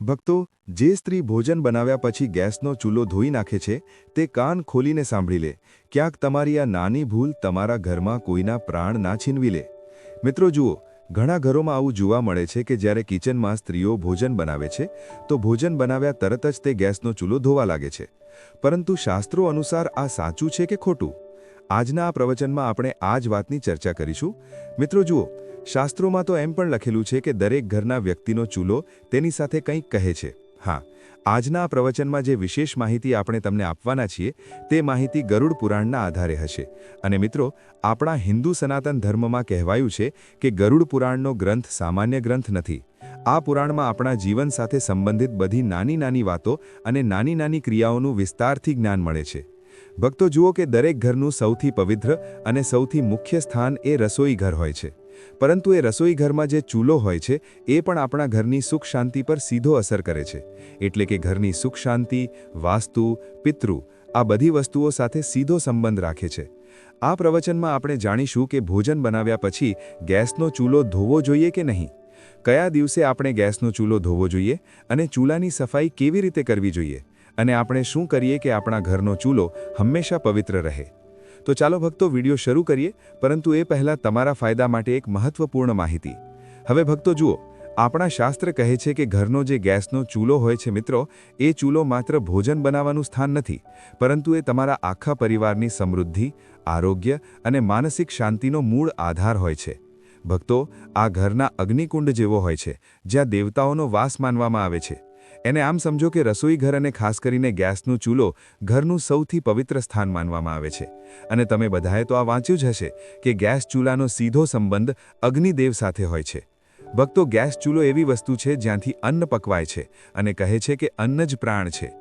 ભક્તો, જે સ્ત્રી ભોજન બનાવ્યા પછી ગેસનો ચૂલો ધોઈ નાખે છે, તે કાન ખોલીને સાંભળી લે. ક્યાંક તમારી આ નાની ભૂલ તમારા ઘરમાં કોઈના પ્રાણ ના છીનવી લે. મિત્રો જુઓ, ઘણા ઘરોમાં આવું જોવા મળે છે કે જ્યારે કિચનમાં સ્ત્રીઓ ભોજન બનાવે છે, તો ભોજન બનાવ્યા તરત જ તે ગેસનો ચૂલો ધોવા લાગે છે. પરંતુ શાસ્ત્રો અનુસાર આ સાચું છે કે ખોટું? આજના આ પ્રવચનમાં આપણે આ જ વાતની ચર્ચા કરીશું. મિત્રો જુઓ શાસ્ત્રોમાં તો એમ પણ લખેલું છે કે દરેક ઘરના વ્યક્તિનો ચૂલો તેની સાથે કંઈક કહે છે. હા, આજના આ પ્રવચનમાં જે વિશેષ માહિતી આપણે તમને આપવાના છીએ, તે માહિતી ગરુડ પુરાણના આધારે હશે. અને મિત્રો, આપણા હિન્દુ સનાતન ધર્મમાં કહેવાયું છે કે ગરુડ પુરાણનો ગ્રંથ સામાન્ય ગ્રંથ નથી. આ પુરાણમાં આપણા જીવન સાથે સંબંધિત બધી નાની નાની વાતો અને નાની નાની ક્રિયાઓનું વિસ્તારથી જ્ઞાન મળે છે. ભક્તો જુઓ કે દરેક ઘરનું સૌથી પવિત્ર અને સૌથી મુખ્ય સ્થાન એ રસોઈ ઘર હોય છે. પરંતુ એ રસોઈ ઘરમાં જે ચૂલો હોય છે, એ પણ આપણા ઘરની સુખ શાંતિ પર સીધો અસર કરે છે. એટલે કે ઘરની સુખ શાંતિ, વાસ્તુ, પિતૃ આ બધી વસ્તુઓ સાથે સીધો સંબંધ રાખે છે. આ પ્રવચનમાં આપણે જાણીશું કે ભોજન બનાવ્યા પછી ગેસનો ચૂલો ધોવો જોઈએ કે નહીં? કયા દિવસે આપણે ગેસનો ચૂલો ધોવો જોઈએ અને ચૂલાની સફાઈ કેવી રીતે કરવી જોઈએ? અને આપણે શું કરીએ કે આપણા ઘરનો ચૂલો હંમેશા પવિત્ર રહે? તો ચાલો ભક્તો વીડિયો શરૂ કરીએ, પરંતુ એ પહેલાં તમારા ફાયદા માટે એક મહત્વપૂર્ણ માહિતી. હવે ભક્તો જુઓ, આપણા શાસ્ત્ર કહે છે કે ઘરનો જે ગેસનો ચૂલો હોય છે મિત્રો, એ ચૂલો માત્ર ભોજન બનાવવાનું સ્થાન નથી, પરંતુ એ તમારા આખા પરિવારની સમૃદ્ધિ, આરોગ્ય અને માનસિક શાંતિનો મૂળ આધાર હોય છે. ભક્તો, આ ઘરના અગ્નિકુંડ જેવો હોય છે, જ્યાં દેવતાઓનો વાસ માનવામાં આવે છે. એને આમ સમજો કે રસોઈ ઘર અને ખાસ કરીને ગેસનું ચૂલો ઘરનું સૌથી પવિત્ર સ્થાન માનવામાં આવે છે. અને તમે બધાએ તો આ વાંચ્યું જ હશે કે ગેસ ચૂલાનો સીધો સંબંધ અગ્નિદેવ સાથે હોય છે. ભક્તો ગેસ ચૂલો એવી વસ્તુ છે જ્યાંથી અન્ન પકવાય છે અને કહે છે કે અન્ન જ પ્રાણ છે.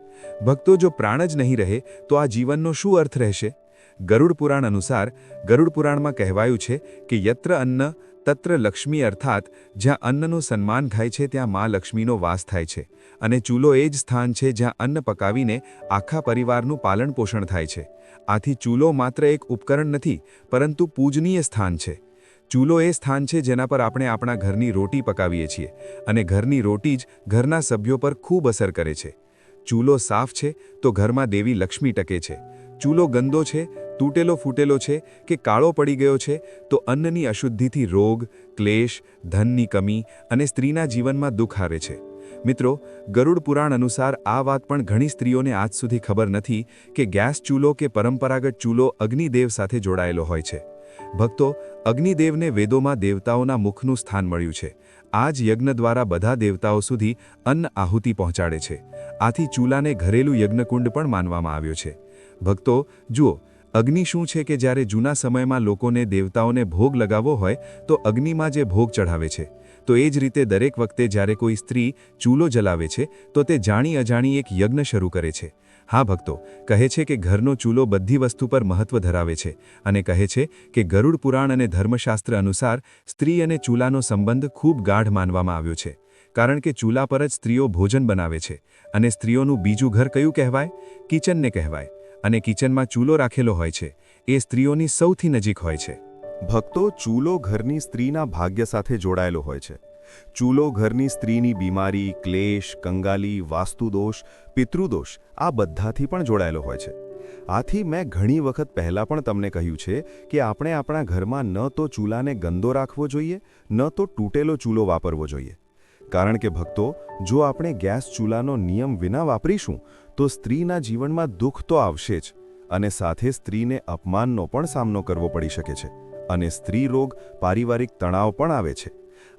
ભક્તો જો પ્રાણ જ નહીં રહે તો આ જીવનનો શું અર્થ રહેશે? ગરુડ પુરાણ અનુસાર ગરુડ પુરાણમાં કહેવાયું છે કે યત્ર અન્ન તત્ર લક્ષ્મી અર્થાત, જ્યાં અન્નનું સન્માન થાય છે ત્યાં મા લક્ષ્મીનો વાસ થાય છે. અને ચૂલો એ જ સ્થાન છે જ્યાં અન્ન પકાવીને આખા પરિવારનું પાલન પોષણ થાય છે. આથી ચૂલો માત્ર એક ઉપકરણ નથી, પરંતુ પૂજનીય સ્થાન છે. ચૂલો એ સ્થાન છે જેના પર આપણે આપણા ઘરની રોટી પકાવીએ છીએ. અને ઘરની રોટી જ ઘરના સભ્યો પર ખૂબ અસર કરે છે. ચૂલો સાફ છે તો ઘરમાં દેવી લક્ષ્મી ટકે છે. ચૂલો ગંદો છે તૂટેલો ફૂટેલો છે કે કાળો પડી ગયો છે, તો અન્નની અશુદ્ધિથી રોગ, ક્લેશ, ધનની કમી અને સ્ત્રીના જીવનમાં દુઃખ આવે છે. મિત્રો, ગરુડ પુરાણ અનુસાર આ વાત પણ ઘણી સ્ત્રીઓને આજ સુધી ખબર નથી કે ગેસ ચૂલો કે પરંપરાગત ચૂલો અગ્નિદેવ સાથે જોડાયેલો હોય છે. ભક્તો, અગ્નિદેવને વેદોમાં દેવતાઓના મુખનું સ્થાન મળ્યું છે. આ જ યજ્ઞ દ્વારા બધા દેવતાઓ સુધી અન્ન આહુતિ પહોંચાડે છે. આથી ચૂલાને ઘરેલું યજ્ઞકુંડ પણ માનવામાં આવ્યો છે. ભક્તો, જુઓ અગ્નિ શું છે કે જ્યારે જૂના સમયમાં લોકોને દેવતાઓને ભોગ લગાવવો હોય, તો અગ્નિમાં જે ભોગ ચઢાવે છે. તો એ જ રીતે દરેક વખતે જ્યારે કોઈ સ્ત્રી ચૂલો જલાવે છે, તો તે જાણી અજાણી એક યજ્ઞ શરૂ કરે છે. હા ભક્તો, કહે છે કે ઘરનો ચૂલો બધી વસ્તુ પર મહત્વ ધરાવે છે અને કહે છે કે ગરુડ પુરાણ અને ધર્મશાસ્ત્ર અનુસાર સ્ત્રી અને ચૂલાનો સંબંધ ખૂબ ગાઢ માનવામાં આવ્યો છે. કારણ કે ચૂલા પર જ સ્ત્રીઓ ભોજન બનાવે છે. અને સ્ત્રીઓનું બીજું ઘર કયું કહેવાય? કિચનને કહેવાય. અને કિચનમાં ચૂલો રાખેલો હોય છે. એ સ્ત્રીઓની સૌથી નજીક હોય છે. ભક્તો ચૂલો ઘરની સ્ત્રીના ભાગ્ય સાથે જોડાયેલો હોય છે. ચૂલો ઘરની સ્ત્રીની બીમારી, ક્લેશ, કંગાલી, વાસ્તુદોષ, પિતૃદોષ આ બધાથી પણ જોડાયેલો હોય છે. આથી મેં ઘણી વખત પહેલાં પણ તમને કહ્યું છે કે આપણે આપણા ઘરમાં ન તો ચૂલાને ગંદો રાખવો જોઈએ, ન તો તૂટેલો ચૂલો વાપરવો જોઈએ. કારણ કે ભક્તો, જો આપણે ગેસ ચૂલાનો નિયમ વિના વાપરીશું, તો સ્ત્રીના જીવનમાં દુઃખ તો આવશે જ અને સાથે સ્ત્રીને અપમાનનો પણ સામનો કરવો પડી શકે છે અને સ્ત્રી રોગ પારિવારિક તણાવ પણ આવે છે.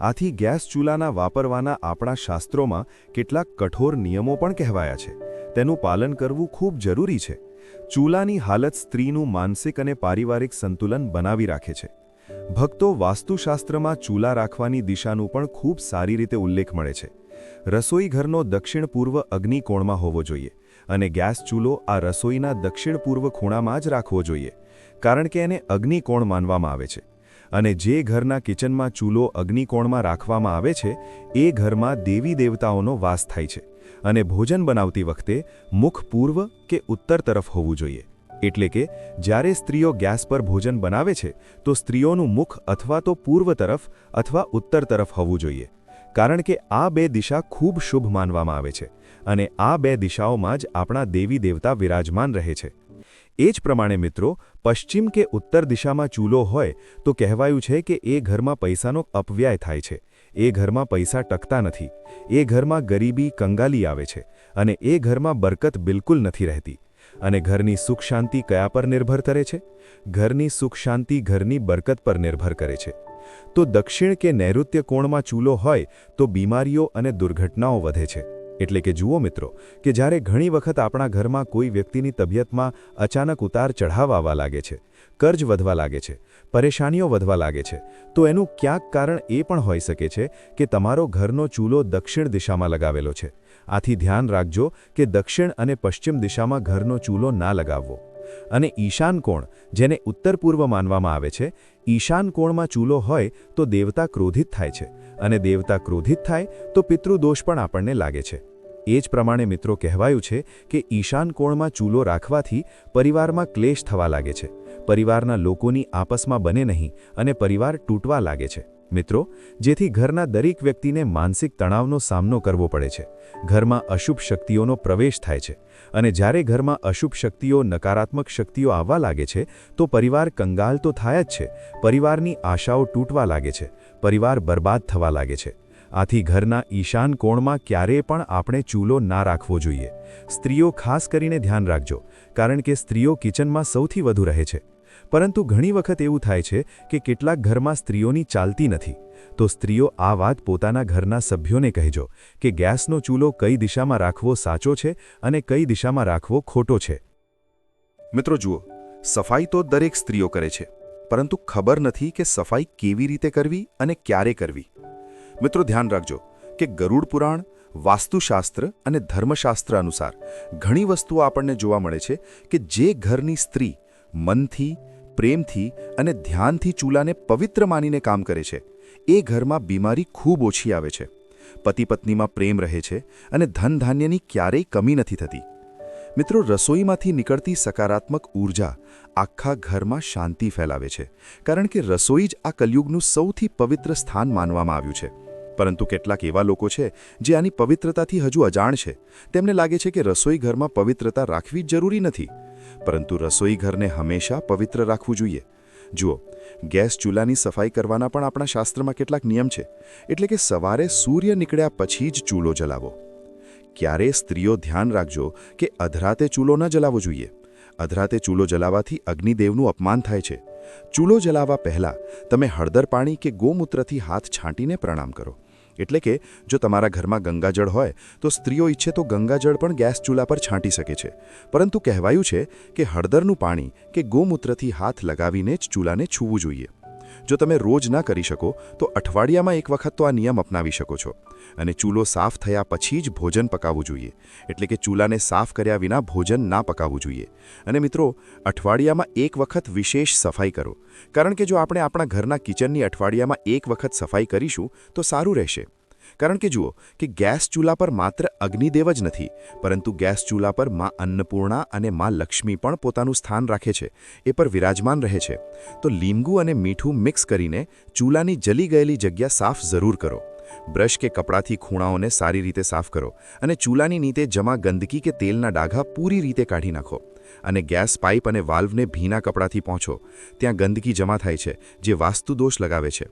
આથી ગેસ ચૂલાના વાપરવાના આપણા શાસ્ત્રોમાં કેટલાક કઠોર નિયમો પણ કહેવાયા છે. તેનું પાલન કરવું ખૂબ જરૂરી છે. ચૂલાની હાલત સ્ત્રીનું માનસિક અને પારિવારિક સંતુલન બનાવી રાખે છે. ભક્તો વાસ્તુશાસ્ત્રમાં ચૂલા રાખવાની દિશાનું પણ ખૂબ સારી રીતે ઉલ્લેખ મળે છે. રસોઈ ઘરનો દક્ષિણ પૂર્વ અગ્નિકોણમાં હોવો જોઈએ અને ગેસ ચૂલો આ રસોઈના દક્ષિણ પૂર્વ ખૂણામાં જ રાખવો જોઈએ, કારણ કે એને અગ્નિકોણ માનવામાં આવે છે. અને જે ઘરના કિચનમાં ચૂલો અગ્નિકોણમાં રાખવામાં આવે છે, એ ઘરમાં દેવી દેવતાઓનો વાસ થાય છે અને ભોજન બનાવતી વખતે મુખ પૂર્વ કે ઉત્તર તરફ હોવું જોઈએ. એટલે કે, જ્યારે સ્ત્રીઓ ગેસ પર ભોજન બનાવે છે, તો સ્ત્રીઓનું મુખ અથવા તો પૂર્વ તરફ અથવા ઉત્તર તરફ હોવું જોઈએ. કારણ કે આ બે દિશા ખૂબ શુભ માનવામાં આવે છે અને આ બે દિશાઓમાં જ આપણા દેવી દેવતા વિરાજમાન રહે છે. એ જ પ્રમાણે મિત્રો, પશ્ચિમ કે ઉત્તર દિશામાં ચૂલો હોય, તો કહેવાયું છે કે એ ઘરમાં પૈસાનો અપવ્યય થાય છે. એ ઘરમાં પૈસા ટકતા નથી. એ ઘરમાં ગરીબી કંગાલી આવે છે અને એ ઘરમાં બરકત બિલકુલ નથી રહેતી. અને ઘરની સુખ શાંતિ કયા પર નિર્ભર કરે છે? ઘરની સુખ શાંતિ ઘરની બરકત પર નિર્ભર કરે છે. તો દક્ષિણ કે નૈઋત્ય કોણમાં ચૂલો હોય તો બીમારીઓ અને દુર્ઘટનાઓ વધે છે. એટલે કે જુઓ મિત્રો, કે જ્યારે ઘણી વખત આપણા ઘરમાં કોઈ વ્યક્તિની તબિયતમાં અચાનક ઉતાર ચઢાવ આવવા લાગે છે કર્જ વધવા લાગે છે, પરેશાનીઓ વધવા લાગે છે. તો એનું ક્યાંક કારણ એ પણ હોઈ શકે છે કે તમારો ઘરનો ચૂલો દક્ષિણ દિશામાં લગાવેલો છે. આથી ધ્યાન રાખજો કે દક્ષિણ અને પશ્ચિમ દિશામાં ઘરનો ચૂલો ના લગાવવો. અને ઈશાન કોણ, જેને ઉત્તર પૂર્વ માનવામાં આવે છે, ઈશાન કોણમાં ચૂલો હોય તો દેવતા ક્રોધિત થાય છે. અને દેવતા ક્રોધિત થાય તો પિતૃદોષ પણ આપણને લાગે છે. એ જ પ્રમાણે મિત્રો કહેવાયું છે કે ઈશાન કોણમાં ચૂલો રાખવાથી પરિવારમાં ક્લેશ થવા લાગે છે. પરિવારના લોકોની આપસમાં બને નહીં અને પરિવાર તૂટવા લાગે છે. મિત્રો, જેથી ઘરના દરેક વ્યક્તિને માનસિક તણાવનો સામનો કરવો પડે છે. ઘરમાં અશુભ શક્તિઓનો પ્રવેશ થાય છે અને જ્યારે ઘરમાં અશુભ શક્તિઓ, નકારાત્મક શક્તિઓ આવવા લાગે છે, તો પરિવાર કંગાલ તો થાય જ છે. પરિવારની આશાઓ તૂટવા લાગે છે. પરિવાર બરબાદ થવા લાગે છે. આથી ઘરના ઈશાન કોણમાં ક્યારેય પણ આપણે ચૂલો ના રાખવો જોઈએ. સ્ત્રીઓ ખાસ કરીને ધ્યાન રાખજો, કારણ કે સ્ત્રીઓ કિચનમાં સૌથી વધુ રહે છે. પરંતુ ઘણી વખત એવું થાય છે કે કેટલાક ઘરમાં સ્ત્રીઓની ચાલતી નથી. તો સ્ત્રીઓ આ વાત પોતાના ઘરના સભ્યોને કહેજો કે ગેસનો ચૂલો કઈ દિશામાં રાખવો સાચો છે અને કઈ દિશામાં રાખવો ખોટો છે. મિત્રો જુઓ, સફાઈ તો દરેક સ્ત્રીઓ કરે છે, પરંતુ ખબર નથી કે સફાઈ કેવી રીતે કરવી અને ક્યારે કરવી. મિત્રો ધ્યાન રાખજો કે ગરુડ પુરાણ, વાસ્તુશાસ્ત્ર અને ધર્મશાસ્ત્ર અનુસાર ઘણી વસ્તુઓ આપણને જોવા મળે છે કે જે ઘરની સ્ત્રી મનથી પ્રેમથી અને ધ્યાનથી ચૂલાને પવિત્ર માનીને કામ કરે છે. એ ઘરમાં બીમારી ખૂબ ઓછી આવે છે. પતિ પત્નીમાં પ્રેમ રહે છે અને ધન ધાન્યની ક્યારેય કમી નથી થતી. મિત્રો, રસોઈમાંથી નીકળતી સકારાત્મક ઊર્જા આખા ઘરમાં શાંતિ ફેલાવે છે, કારણ કે રસોઈ જ આ કલયુગનું સૌથી પવિત્ર સ્થાન માનવામાં આવ્યું છે. પરંતુ કેટલાક એવા લોકો છે જે આની પવિત્રતાથી હજુ અજાણ છે. તેમને લાગે છે કે રસોઈ ઘરમાં પવિત્રતા રાખવી જરૂરી નથી. પરંતુ રસોઈ ઘરને હંમેશા પવિત્ર રાખવું જોઈએ. જુઓ, ગેસ ચૂલાની સફાઈ કરવાના પણ આપણા શાસ્ત્રમાં કેટલાક નિયમ છે. એટલે કે સવારે સૂર્ય નીકળ્યા પછી જ ચૂલો જલાવો. ક્યારે સ્ત્રીઓ ધ્યાન રાખજો કે અધરાતે ચૂલો ન જલાવવો જોઈએ. અધરાતે ચૂલો જલાવાથી અગ્નિદેવનું અપમાન થાય છે. ચૂલો જલાવવા પહેલાં તમે હળદર પાણી કે ગોમૂત્રથી હાથ છાંટીને પ્રણામ કરો. એટલે કે જો તમારા ઘરમાં ગંગાજળ હોય, તો સ્ત્રીઓ ઈચ્છે તો ગંગાજળ પણ ગેસ ચૂલા પર છાંટી શકે છે. પરંતુ કહેવાયું છે કે હળદરનું પાણી કે ગોમૂત્રથી હાથ લગાવીને જ ચૂલાને છૂવું જોઈએ. જો તમે રોજ ના કરી શકો, તો અઠવાડિયામાં એક વખત તો આ નિયમ અપનાવી શકો છો. અને ચૂલો સાફ થયા પછી જ ભોજન પકાવવું જોઈએ. એટલે કે ચૂલાને સાફ કર્યા વિના ભોજન ના પકાવવું જોઈએ. અને મિત્રો, અઠવાડિયામાં એક વખત વિશેષ સફાઈ કરો. કારણ કે જો આપણે આપણા ઘરના કિચનની અઠવાડિયામાં એક વખત સફાઈ કરીશું, તો સારું રહેશે. કારણ કે જુઓ કે ગેસ ચૂલા પર માત્ર અગ્નિદેવ જ નથી, પરંતુ ગેસ ચૂલા પરમાં અન્નપૂર્ણા અને માં લક્ષ્મી પણ પોતાનું સ્થાન રાખે છે, એ પર વિરાજમાન રહે છે. તો લીંબુ અને મીઠું મિક્સ કરીને ચૂલાની જલી ગયેલી જગ્યા સાફ જરૂર કરો. બ્રશ કે કપડાથી ખૂણાઓને સારી રીતે સાફ કરો અને ચૂલાની નીચે જમા ગંદકી કે તેલના ડાઘા પૂરી રીતે કાઢી નાખો. અને ગેસ પાઇપ અને વાલ્વને ભીના કપડાથી પહોંચો ત્યાં ગંદકી જમા થાય છે, જે વાસ્તુદોષ લગાવે છે.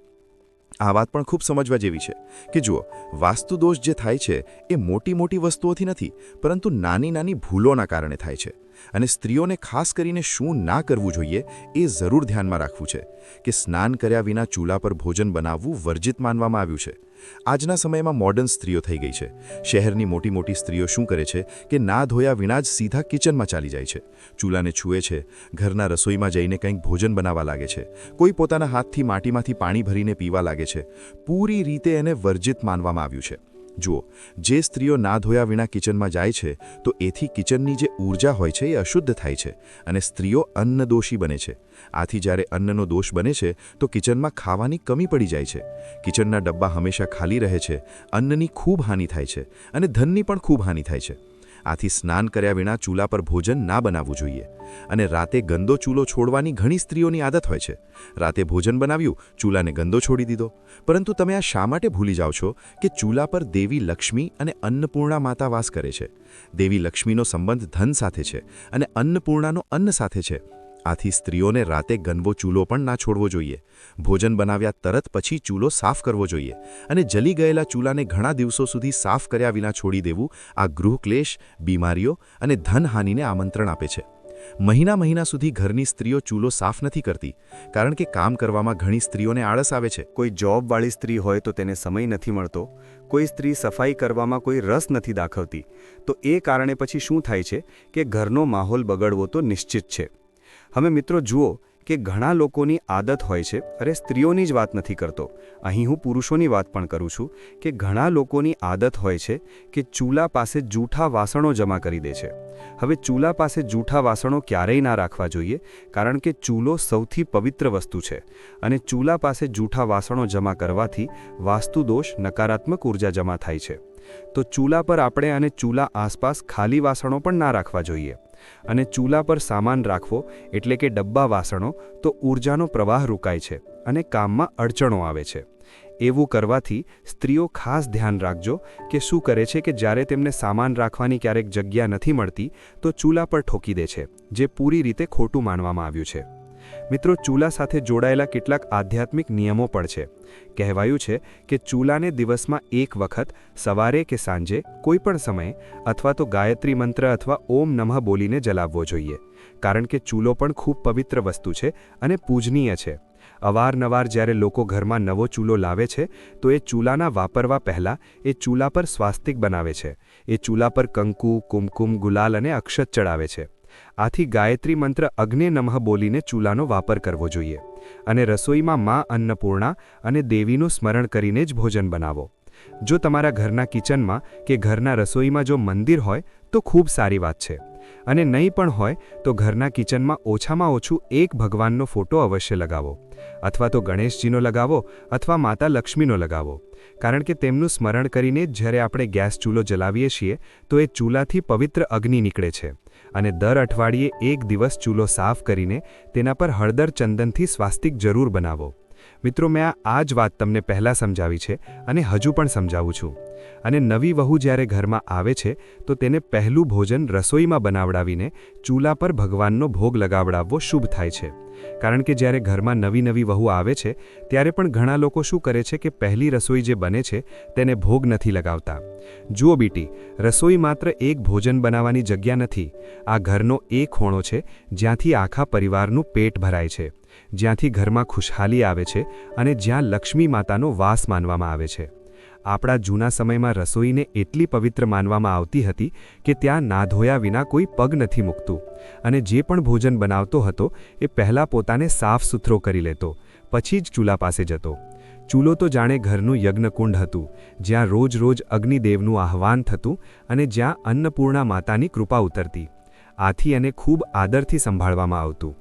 આ વાત પણ ખૂબ સમજવા જેવી છે કે જુઓ, વાસ્તુદોષ જે થાય છે એ મોટી મોટી વસ્તુઓથી નથી, પરંતુ નાની નાની ભૂલોના કારણે થાય છે. અને સ્ત્રીઓને ખાસ કરીને શું ના કરવું જોઈએ એ જરૂર ધ્યાનમાં રાખવું છે કે સ્નાન કર્યા વિના ચૂલા પર ભોજન બનાવવું વર્જિત માનવામાં આવ્યું છે. આજના સમયમાં મોડર્ન સ્ત્રીઓ થઈ ગઈ છે. શહેરની મોટી મોટી સ્ત્રીઓ શું કરે છે કે ના ધોયા વિના જ સીધા કિચનમાં ચાલી જાય છે. ચૂલાને છૂએ છે, ઘરના રસોઈમાં જઈને કંઈક ભોજન બનાવવા લાગે છે. કોઈ પોતાના હાથથી માટીમાંથી પાણી ભરીને પીવા લાગે છે. પૂરી રીતે એને વર્જિત માનવામાં આવ્યું છે. જુઓ, જે સ્ત્રીઓ ના ધોયા વિના કિચનમાં જાય છે, તો એથી કિચનની જે ઊર્જા હોય છે એ અશુદ્ધ થાય છે અને સ્ત્રીઓ અન્નદોષી બને છે. આથી જ્યારે અન્નનો દોષ બને છે, તો કિચનમાં ખાવાની કમી પડી જાય છે. કિચનના ડબ્બા હંમેશા ખાલી રહે છે, અન્નની ખૂબ હાનિ થાય છે અને ધનની પણ ખૂબ હાનિ થાય છે. આથી સ્નાન કર્યા વિના ચૂલા પર ભોજન ના બનાવવું જોઈએ. અને રાતે ગંદો ચૂલો છોડવાની ઘણી સ્ત્રીઓની આદત હોય છે. રાતે ભોજન બનાવ્યું, ચૂલાને ગંદો છોડી દીધો. પરંતુ તમે આ શા માટે ભૂલી જાઓ છો કે ચૂલા પર દેવી લક્ષ્મી અને અન્નપૂર્ણા માતા વાસ કરે છે? દેવી લક્ષ્મીનો સંબંધ ધન સાથે છે અને અન્નપૂર્ણાનો અન્ન સાથે છે. આથી સ્ત્રીઓને રાતે ગનવો ચૂલો પણ ના છોડવો જોઈએ. ભોજન બનાવ્યા તરત પછી ચૂલો સાફ કરવો જોઈએ અને જલી ગયેલા ચૂલાને ઘણા દિવસો સુધી સાફ કર્યા વિના છોડી દેવું આ ગૃહક્લેશ, બીમારીઓ અને ધનહાનિને આમંત્રણ આપે છે. મહિના મહિના સુધી ઘરની સ્ત્રીઓ ચૂલો સાફ નથી કરતી, કારણ કે કામ કરવામાં ઘણી સ્ત્રીઓને આળસ આવે છે. કોઈ જોબવાળી સ્ત્રી હોય તો તેને સમય નથી મળતો, કોઈ સ્ત્રી સફાઈ કરવામાં કોઈ રસ નથી દાખવતી, તો એ કારણે પછી શું થાય છે કે ઘરનો માહોલ બગડવો તો નિશ્ચિત છે. હવે મિત્રો જુઓ કે ઘણા લોકોની આદત હોય છે, અરે સ્ત્રીઓની જ વાત નથી કરતો. અહીં હું પુરુષોની વાત પણ કરું છું કે ઘણા લોકોની આદત હોય છે કે ચૂલા પાસે જૂઠા વાસણો જમા કરી દે છે. હવે ચૂલા પાસે જૂઠા વાસણો ક્યારેય ના રાખવા જોઈએ, કારણ કે ચૂલો સૌથી પવિત્ર વસ્તુ છે અને ચૂલા પાસે જૂઠા વાસણો જમા કરવાથી વાસ્તુદોષ, નકારાત્મક ઊર્જા જમા થાય છે. તો ચૂલા પર આપણે અને ચૂલા આસપાસ ખાલી વાસણો પણ ના રાખવા જોઈએ. અને ચૂલા પર સામાન રાખવો એટલે કે ડબ્બા વાસણો, તો ઊર્જાનો પ્રવાહ રોકાય છે અને કામમાં અડચણો આવે છે. એવું કરવાથી સ્ત્રીઓ ખાસ ધ્યાન રાખજો કે શું કરે છે કે જ્યારે તેમને સામાન રાખવાની ક્યારેક જગ્યા નથી મળતી, તો ચૂલા પર ઠોકી દે છે, જે પૂરી રીતે ખોટું માનવામાં આવ્યું છે. મિત્રો, ચૂલા સાથે જોડાયેલા કેટલાક આધ્યાત્મિક નિયમો પણ છે. કહેવાયું છે કે ચૂલાને દિવસમાં એક વખત, સવારે કે સાંજે, કોઈ પણ સમયે, અથવા તો ગાયત્રી મંત્ર અથવા ઓમ નમઃ બોલીને જલાવવો જોઈએ. કારણ કે ચૂલો પણ ખૂબ પવિત્ર વસ્તુ છે અને પૂજનીય છે. અવારનવાર જ્યારે લોકો ઘરમાં નવો ચૂલો લાવે છે, તો એ ચૂલાના વાપરવા પહેલાં એ ચૂલા પર સ્વાસ્તિક બનાવે છે. એ ચૂલા પર કંકુ, કુમકુમ, ગુલાલ અને અક્ષત ચડાવે છે. આથી ગાયત્રી મંત્ર અગ્નિ નમઃ બોલીને ચૂલાનો વાપર કરવો જોઈએ અને રસોઈમાં મા અન્નપૂર્ણા અને દેવીનું સ્મરણ કરીને જ ભોજન બનાવો. જો તમારા ઘરના કિચનમાં કે ઘરના રસોઈમાં જો મંદિર હોય, તો ખૂબ સારી વાત છે. અને નહીં પણ હોય, તો ઘરના કિચનમાં ઓછામાં ઓછું એક ભગવાનનો ફોટો અવશ્ય લગાવો. અથવા તો ગણેશજીનો લગાવો અથવા માતા લક્ષ્મીનો લગાવો. કારણ કે તેમનું સ્મરણ કરીને જ જ્યારે આપણે ગેસ ચૂલો જલાવીએ છીએ, તો એ ચૂલાથી પવિત્ર અગ્નિ નીકળે છે. અને દર અઠવાડિયે એક દિવસ ચૂલો સાફ કરીને તેના પર હળદર ચંદનથી સ્વાસ્તિક જરૂર બનાવો. મિત્રો, મેં આ જ વાત તમને પહેલાં સમજાવી છે અને હજુ પણ સમજાવું છું. અને નવી વહુ જ્યારે ઘરમાં આવે છે, તો તેને પહેલું ભોજન રસોઈમાં બનાવડાવીને ચૂલા પર ભગવાનનો ભોગ લગાવડાવવો શુભ થાય છે. કારણ કે જ્યારે ઘરમાં નવી નવી વહુ આવે છે, ત્યારે પણ ઘણા લોકો શું કરે છે કે પહેલી રસોઈ જે બને છે, તેને ભોગ નથી લગાવતા. જુઓ બીટી, રસોઈ માત્ર એક ભોજન બનાવવાની જગ્યા નથી. આ ઘરનો એ ખૂણો છે જ્યાંથી આખા પરિવારનું પેટ ભરાય છે. જ્યાંથી ઘરમાં ખુશહાલી આવે છે અને જ્યાં લક્ષ્મી માતાનો વાસ માનવામાં આવે છે. આપણા જૂના સમયમાં રસોઈને એટલી પવિત્ર માનવામાં આવતી હતી કે ત્યાં ના ધોયા વિના કોઈ પગ નથી મૂકતું અને જે પણ ભોજન બનાવતો હતો એ પહેલાં પોતાને સાફ સુથરો કરી લેતો, પછી જ ચૂલા પાસે જતો. ચૂલો તો જાણે ઘરનું યજ્ઞકુંડ હતું, જ્યાં રોજ રોજ અગ્નિદેવનું આહવાન થતું અને જ્યાં અન્નપૂર્ણા માતાની કૃપા ઉતરતી. આથી એને ખૂબ આદરથી સંભાળવામાં આવતું.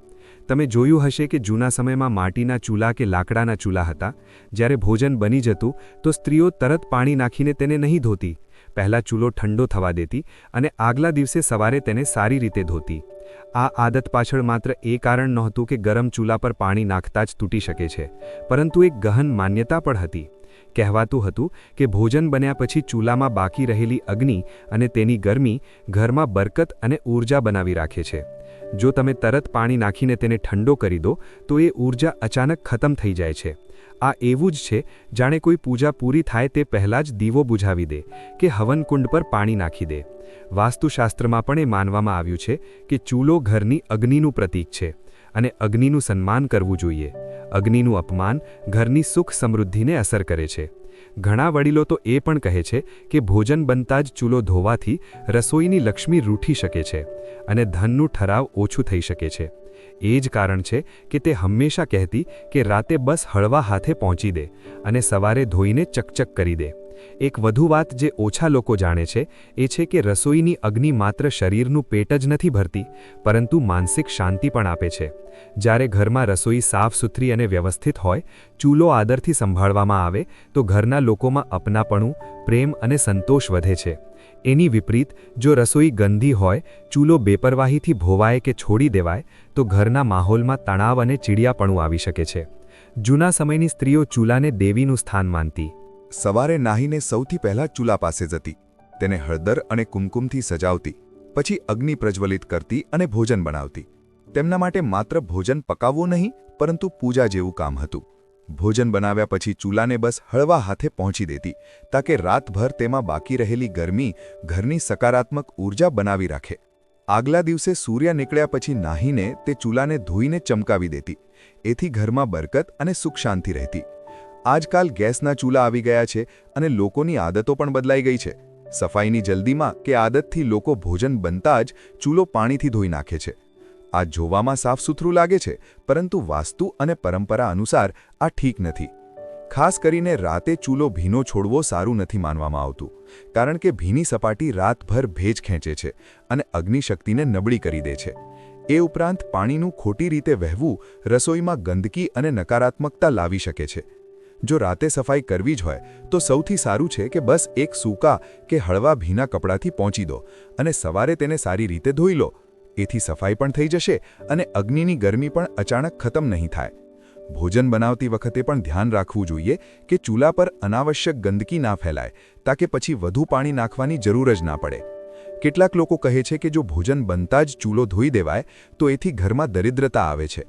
તમે જોયું હશે કે જૂના સમયમાં માટીના ચૂલા કે લાકડાના ચૂલા હતા. જ્યારે ભોજન બની જતું, તો સ્ત્રીઓ તરત પાણી નાખીને તેને નહીં ધોતી. પહેલાં ચૂલો ઠંડો થવા દેતી અને આગલા દિવસે સવારે તેને સારી રીતે ધોતી. આ આદત પાછળ માત્ર એ કારણ નહોતું કે ગરમ ચૂલા પર પાણી નાખતા જ તૂટી શકે છે, પરંતુ એક ગહન માન્યતા પણ હતી. કહેવાતું હતું કે ભોજન બન્યા પછી ચૂલામાં બાકી રહેલી અગ્નિ અને તેની ગરમી ઘરમાં બરકત અને ઊર્જા બનાવી રાખે છે. જો તમે તરત પાણી નાખીને તેને ઠંડો કરી દો, તો એ ઊર્જા અચાનક ખતમ થઈ જાય છે. આ એવું જ છે, જાણે કોઈ પૂજા પૂરી થાય તે પહેલાં જ દીવો બુઝાવી દે કે હવનકુંડ પર પાણી નાખી દે. વાસ્તુશાસ્ત્રમાં પણ એ માનવામાં આવ્યું છે કે ચૂલો ઘરની અગ્નિનું પ્રતીક છે અને અગ્નિનું સન્માન કરવું જોઈએ. અગ્નિનું અપમાન ઘરની સુખ સમૃદ્ધિને અસર કરે છે. ઘણા વડીલો તો એ પણ કહે છે કે ભોજન બનતા જ ચૂલો ધોવાથી રસોઈની લક્ષ્મી રૂઠી શકે છે અને ધનનું ઠરાવ ઓછું થઈ શકે છે. એ જ કારણ છે કે તે હંમેશા કહેતી કે રાતે બસ હળવા હાથે પહોંચી દે અને સવારે ધોઈને ચકચક કરી દે. એક વધુ વાત જે ઓછા લોકો જાણે છે, એ છે કે રસોઈની અગ્નિ માત્ર શરીરનું પેટ જ નથી ભરતી, પરંતુ માનસિક શાંતિ પણ આપે છે. જ્યારે ઘરમાં રસોઈ સાફ સુથરી અને વ્યવસ્થિત હોય, ચૂલો આદરથી સંભાળવામાં આવે, તો ઘરના લોકોમાં અપનાપણું, પ્રેમ અને સંતોષ વધે છે. એની વિપરીત, જો રસોઈ ગંદી હોય, ચૂલો બેપરવાહીથી ભોવાય કે છોડી દેવાય, તો ઘરના માહોલમાં તણાવ અને ચીડિયાપણું આવી શકે છે. જૂના સમયની સ્ત્રીઓ ચૂલાને દેવીનું સ્થાન માનતી. સવારે નાહીને સૌથી પહેલા ચૂલા પાસે જતી, તેને હળદર અને કુમકુમથી સજાવતી, પછી અગ્નિ પ્રજ્વલિત કરતી અને ભોજન બનાવતી. તેમના માટે માત્ર ભોજન પકાવવું નહીં, પરંતુ પૂજા જેવું કામ હતું. ભોજન બનાવ્યા પછી ચૂલાને બસ હળવા હાથે પહોંચી દેતી, તાકે રાતભર તેમાં બાકી રહેલી ગરમી ઘરની સકારાત્મક ઊર્જા બનાવી રાખે. આગલા દિવસે સૂર્ય નીકળ્યા પછી નાહીને તે ચૂલાને ધોઈને ચમકાવી દેતી. એથી ઘરમાં બરકત અને સુખ શાંતિ રહેતી. આજકાલ ગેસના ચૂલા આવી ગયા છે અને લોકોની આદતો પણ બદલાઈ ગઈ છે. સફાઈની જલ્દીમાં કે આદતથી લોકો ભોજન બનતા જ ચૂલો પાણીથી ધોઈ નાખે છે. આ જોવામાં સાફ સુથરું લાગે છે, પરંતુ વાસ્તુ અને પરંપરા અનુસાર આ ઠીક નથી. ખાસ કરીને રાતે ચૂલો ભીનો છોડવો સારું નથી માનવામાં આવતું, કારણ કે ભીની સપાટી રાતભર ભેજ ખેંચે છે અને અગ્નિશક્તિને નબળી કરી દે છે. એ ઉપરાંત પાણીનું ખોટી રીતે વહેવું રસોઈમાં ગંદકી અને નકારાત્મકતા લાવી શકે છે. જો રાતે સફાઈ કરવી જ હોય, તો સૌથી સારું છે કે બસ એક સૂકા કે હળવા ભીના કપડાથી પહોંચી દો અને સવારે તેને સારી રીતે ધોઈ લો. એથી સફાઈ પણ થઈ જશે અને અગ્નિની ગરમી પણ અચાનક ખતમ નહીં થાય. ભોજન બનાવતી વખતે પણ ધ્યાન રાખવું જોઈએ કે ચૂલા પર અનાવશ્યક ગંદકી ના ફેલાય, તાકે પછી વધુ પાણી નાખવાની જરૂર જ ના પડે. કેટલાક લોકો કહે છે કે જો ભોજન બનતા જ ચૂલો ધોઈ દેવાય, તો એથી ઘરમાં દરિદ્રતા આવે છે.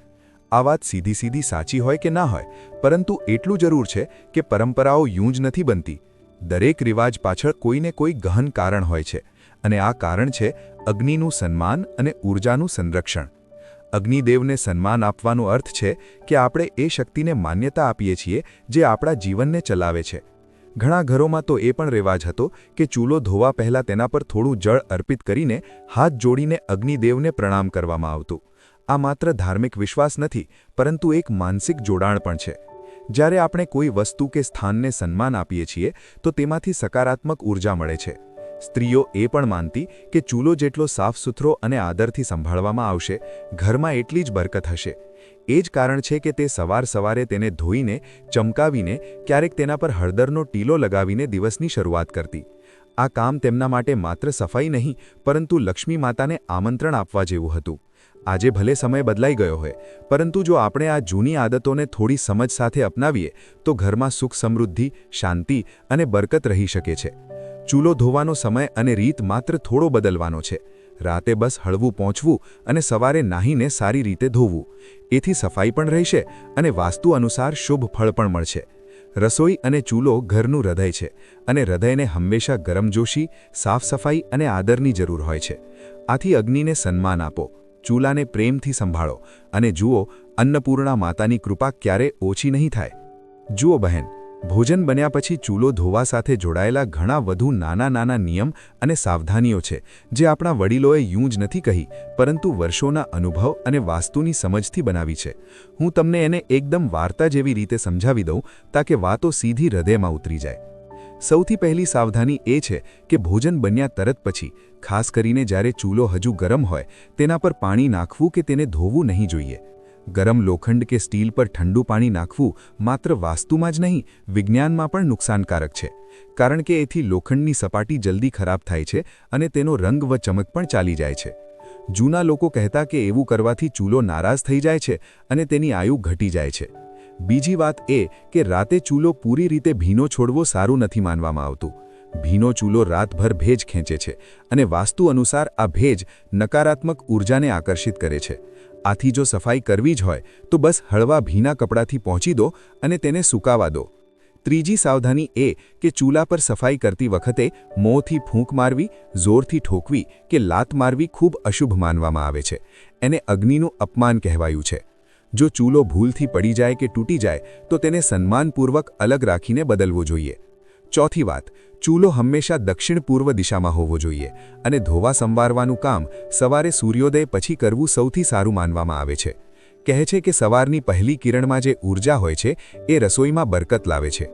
આ વાત સીધી સીધી સાચી હોય કે ના હોય, પરંતુ એટલું જરૂર છે કે પરંપરાઓ યું જ નથી બનતી. દરેક રિવાજ પાછળ કોઈને કોઈ ગહન કારણ હોય છે, અને આ કારણ છે અગ્નિનું સન્માન અને ઊર્જાનું સંરક્ષણ. અગ્નિદેવને સન્માન આપવાનો અર્થ છે કે આપણે એ શક્તિને માન્યતા આપીએ છીએ જે આપણા જીવનને ચલાવે છે. ઘણા ઘરોમાં તો એ પણ રિવાજ હતો કે ચૂલો ધોવા પહેલાં તેના પર થોડું જળ અર્પિત કરીને હાથ જોડીને અગ્નિદેવને પ્રણામ કરવામાં આવતું. આ માત્ર ધાર્મિક વિશ્વાસ નથી, પરંતુ એક માનસિક જોડાણ પણ છે. જ્યારે આપણે કોઈ વસ્તુ કે સ્થાનને સન્માન આપીએ છીએ, તો તેમાંથી સકારાત્મક ઊર્જા મળે છે. સ્ત્રીઓ એ પણ માનતી કે ચૂલો જેટલો સાફ સુથરો અને આદરથી સંભાળવામાં આવશે, ઘરમાં એટલી જ બરકત હશે. એ જ કારણ છે કે તે સવાર સવારે તેને ધોઈને, ચમકાવીને, ક્યારેક તેના પર હળદરનો ટીલો લગાવીને દિવસની શરૂઆત કરતી. આ કામ તેમના માટે માત્ર સફાઈ નહીં, પરંતુ લક્ષ્મી માતાને આમંત્રણ આપવા જેવું હતું. આજે ભલે સમય બદલાઈ ગયો હોય, પરંતુ જો આપણે આ જૂની આદતોને થોડી સમજ સાથે અપનાવીએ, તો ઘરમાં સુખ સમૃદ્ધિ, શાંતિ અને બરકત રહી શકે છે. ચૂલો ધોવાનો સમય અને રીત માત્ર થોડો બદલવાનો છે. રાતે બસ હળવું પહોંચવું અને સવારે નાહીને સારી રીતે ધોવું. એથી સફાઈ પણ રહેશે અને વાસ્તુ અનુસાર શુભ ફળ પણ મળશે. રસોઈ અને ચૂલો ઘરનું હૃદય છે અને હૃદયને હંમેશા ગરમજોશી સાફ સફાઈ અને આદરની જરૂર હોય છે. આથી અગ્નિને સન્માન આપો. ચૂલાને પ્રેમથી સંભાળો અને જુઓ, અન્નપૂર્ણા માતાની કૃપા ક્યારે ઓછી નહીં થાય. જુઓ બહેન, ભોજન બન્યા પછી ચૂલો ધોવા સાથે જોડાયેલા ઘણા વધુ નાના નાના નિયમ અને સાવધાનીઓ છે, જે આપણા વડીલોએ યું જ નથી કહી, પરંતુ વર્ષોના અનુભવ અને વાસ્તુની સમજથી બનાવી છે. હું તમને એને એકદમ વાર્તા જેવી રીતે સમજાવી દઉં, તાકે વાતો સીધી હૃદયમાં ઉતરી જાય. સૌથી પહેલી સાવધાની એ છે કે ભોજન બન્યા તરત પછી, ખાસ કરીને જ્યારે ચૂલો હજુ ગરમ હોય, તેના પર પાણી નાખવું કે તેને ધોવું નહીં જોઈએ. ગરમ લોખંડ કે સ્ટીલ પર ઠંડુ પાણી નાખવું માત્ર વાસ્તુમાં જ નહીં, વિજ્ઞાનમાં પણ નુકસાનકારક છે. કારણ કે એથી લોખંડની સપાટી જલ્દી ખરાબ થાય છે અને તેનો રંગ વ ચમક પણ ચાલી જાય છે. જૂના લોકો કહેતા કે એવું કરવાથી ચૂલો નારાજ થઈ જાય છે અને તેની આયુ ઘટી જાય છે. બીજી વાત એ કે રાતે ચૂલો પૂરી રીતે ભીનો છોડવો સારું નથી માનવામાં આવતું. ભીનો ચૂલો રાતભર ભેજ ખેંચે છે અને વાસ્તુ અનુસાર આ ભેજ નકારાત્મક ઊર્જાને આકર્ષિત કરે છે. આથી જો સફાઈ કરવી જ હોય, તો બસ હળવા ભીના કપડાથી પહોંચી દો અને તેને સુકાવા દો. ત્રીજી સાવધાની એ કે ચૂલા પર સફાઈ કરતી વખતે મોંથી ફૂંક મારવી, જોરથી ઠોકવી કે લાત મારવી ખૂબ અશુભ માનવામાં આવે છે. એને અગ્નિનું અપમાન કહેવાયું છે. જો ચૂલો ભૂલથી પડી જાય કે તૂટી જાય, તો તેને સન્માનપૂર્વક અલગ રાખીને બદલવો જોઈએ. ચોથી વાત, ચૂલો હંમેશા દક્ષિણ પૂર્વ દિશામાં હોવો જોઈએ અને ધોવા સંવારવાનું કામ સવારે સૂર્યોદય પછી કરવું સૌથી સારું માનવામાં આવે છે. કહે છે કે સવારની પહેલી કિરણમાં જે ઊર્જા હોય છે, એ રસોઈમાં બરકત લાવે છે.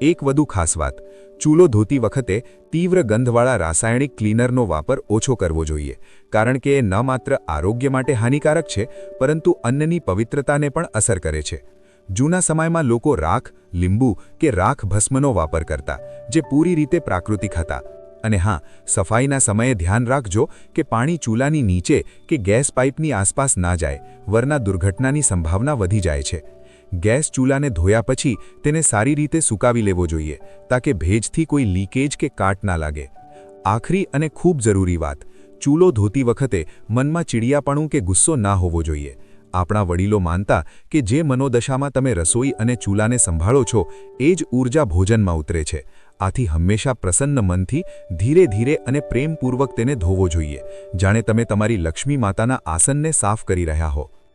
એક વધુ ખાસ વાત ચૂલો ધોતી વખતે તીવ્ર ગંધવાળા રાસાયણિક ક્લીનરનો વાપર ઓછો કરવો જોઈએ, કારણ કે એ ન માત્ર આરોગ્ય માટે હાનિકારક છે, પરંતુ અન્નની પવિત્રતાને પણ અસર કરે છે. જૂના સમયમાં લોકો રાખ, લીંબુ કે રાખ ભસ્મનો વાપર કરતા, જે પૂરી રીતે પ્રાકૃતિક હતા. અને હા, સફાઈના સમયે ધ્યાન રાખજો કે પાણી ચૂલાની નીચે કે ગેસ પાઇપની આસપાસ ના જાય, વરના દુર્ઘટનાની સંભાવના વધી જાય છે. ગેસ ચૂલાને ધોયા પછી તેને સારી રીતે સુકાવી લેવો જોઈએ, તાકે ભેજથી કોઈ લીકેજ કે કાટ ના લાગે. આખરી અને ખૂબ જરૂરી વાત, ચૂલો ધોતી વખતે મનમાં ચીડિયાપણું કે ગુસ્સો ના હોવો જોઈએ. આપણા વડીલો માનતા કે જે મનોદશામાં તમે રસોઈ અને ચૂલાને સંભાળો છો, એ જ ઊર્જા ભોજનમાં ઉતરે છે. આથી હંમેશા પ્રસન્ન મનથી ધીરે ધીરે અને પ્રેમપૂર્વક તેને ધોવો જોઈએ. જાણે તમે તમારી લક્ષ્મી માતાના આસનને સાફ કરી રહ્યા હો.